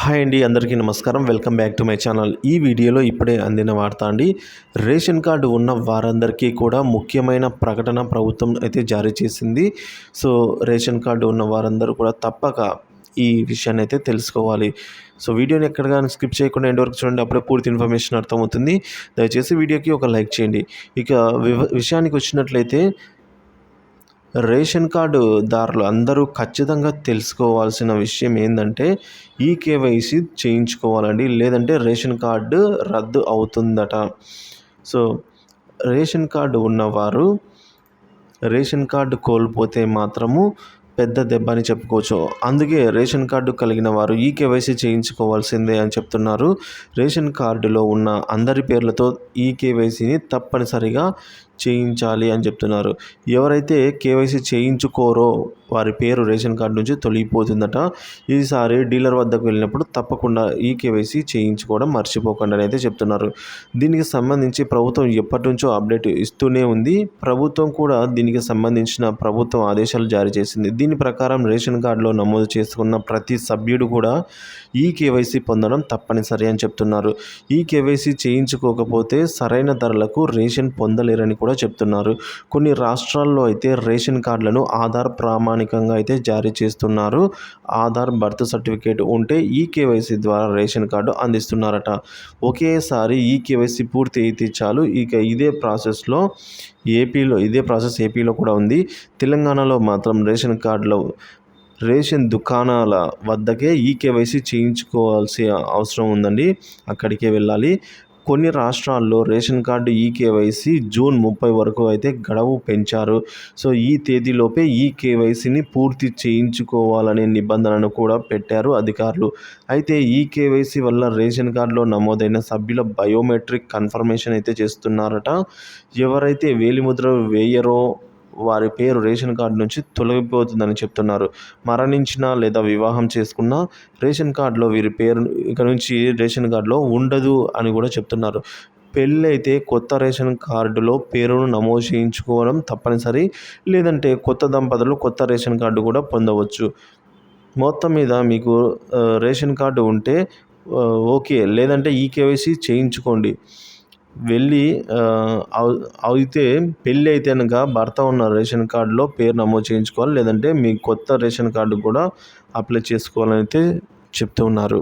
Hi అండి అందరికీ నమస్కారం. Welcome back to my channel. ఈ వీడియోలో ఇప్పుడే అందిన వార్త అండి. రేషన్ కార్డు ఉన్న వారందరికీ కూడా ముఖ్యమైన ప్రకటన ప్రభుత్వం అయితే జారీ చేసింది. సో రేషన్ కార్డు ఉన్న వారందరూ కూడా తప్పక ఈ విషయాన్ని అయితే తెలుసుకోవాలి. సో వీడియోని ఎక్కడ కానీ స్కిప్ చేయకుండా ఎండ్ వరకు చూడండి. అప్పుడే పూర్తి ఇన్ఫర్మేషన్ అర్థమవుతుంది. దయచేసి వీడియోకి ఒక లైక్ చేయండి. ఇక విషయానికి వచ్చినట్లయితే రేషన్ కార్డు దారులు అందరూ ఖచ్చితంగా తెలుసుకోవాల్సిన విషయం ఏంటంటే ఈ కేవైసీ చేయించుకోవాలండి. లేదంటే రేషన్ కార్డు రద్దు అవుతుందట. సో రేషన్ కార్డు ఉన్నవారు రేషన్ కార్డు కోల్పోతే మాత్రము పెద్ద దెబ్బ అని చెప్పుకోవచ్చు. అందుకే రేషన్ కార్డు కలిగిన వారు ఈ కేవైసీ చేయించుకోవాల్సిందే అని చెప్తున్నారు. రేషన్ కార్డులో ఉన్న అందరి పేర్లతో ఈ కేవైసీని తప్పనిసరిగా చేయించాలి అని చెప్తున్నారు. ఎవరైతే కేవైసీ చేయించుకోరో వారి పేరు రేషన్ కార్డు నుంచి తొలగిపోతుందట. ఈసారి డీలర్ వద్దకు వెళ్ళినప్పుడు తప్పకుండా ఈ కేవైసీ చేయించుకోవడం మర్చిపోకండి అని అయితే చెప్తున్నారు. దీనికి సంబంధించి ప్రభుత్వం ఎప్పటి నుంచో అప్డేట్ ఇస్తూనే ఉంది. ప్రభుత్వం కూడా దీనికి సంబంధించిన ప్రభుత్వం ఆదేశాలు జారీ చేసింది. దీని ప్రకారం రేషన్ కార్డులో నమోదు చేసుకున్న ప్రతి సభ్యుడు కూడా ఈ కేవైసీ పొందడం తప్పనిసరి అని చెప్తున్నారు. ఈ కేవైసీ చేయించుకోకపోతే సరైన ధరలకు రేషన్ పొందలేరని కూడా చెప్తున్నారు. కొన్ని రాష్ట్రాల్లో అయితే రేషన్ కార్డులను ఆధార్ స్థానికంగా అయితే జారీ చేస్తున్నారు. ఆధార్ బర్త్ సర్టిఫికేట్ ఉంటే ఈ కేవైసీ ద్వారా రేషన్ కార్డు అందిస్తున్నారట. ఒకేసారి ఈ కేవైసీ పూర్తి అయితే చాలు. ఇక ఇదే ప్రాసెస్లో ఏపీలో ఇదే ప్రాసెస్ ఏపీలో కూడా ఉంది. తెలంగాణలో మాత్రం రేషన్ కార్డులో రేషన్ దుకాణాల వద్దకే ఈ కేవైసీ చేయించుకోవాల్సిన అవసరం ఉందండి. అక్కడికే వెళ్ళాలి. కొన్ని రాష్ట్రాల్లో రేషన్ కార్డు ఈ జూన్ ముప్పై వరకు అయితే గడువు పెంచారు. సో ఈ తేదీలోపే ఈ కేవైసీని పూర్తి చేయించుకోవాలనే నిబంధనను కూడా పెట్టారు అధికారులు. అయితే ఈ కేవైసీ వల్ల రేషన్ కార్డులో నమోదైన సభ్యుల బయోమెట్రిక్ కన్ఫర్మేషన్ అయితే చేస్తున్నారట. ఎవరైతే వేలిముద్ర వేయరో వారి పేరు రేషన్ కార్డు నుంచి తొలగిపోతుందని చెప్తున్నారు. మరణించిన లేదా వివాహం చేసుకున్న రేషన్ కార్డులో వీరి పేరు ఇక నుంచి రేషన్ కార్డులో ఉండదు అని కూడా చెప్తున్నారు. పెళ్ళి అయితే కొత్త రేషన్ కార్డులో పేరును నమోదు చేయించుకోవడం తప్పనిసరి లేదంటే కొత్త దంపతులు కొత్త రేషన్ కార్డు కూడా పొందవచ్చు. మొత్తం మీద మీకు రేషన్ కార్డు ఉంటే ఓకే. లేదంటే ఈ కేవైసీ చేయించుకోండి. వెళ్ళి అయితే పెళ్ళి అయితే కనుక భర్త ఉన్న రేషన్ కార్డులో పేరు నమోదు చేయించుకోవాలి. లేదంటే మీ కొత్త రేషన్ కార్డు కూడా అప్లై చేసుకోవాలని అయితే చెప్తూ ఉన్నారు.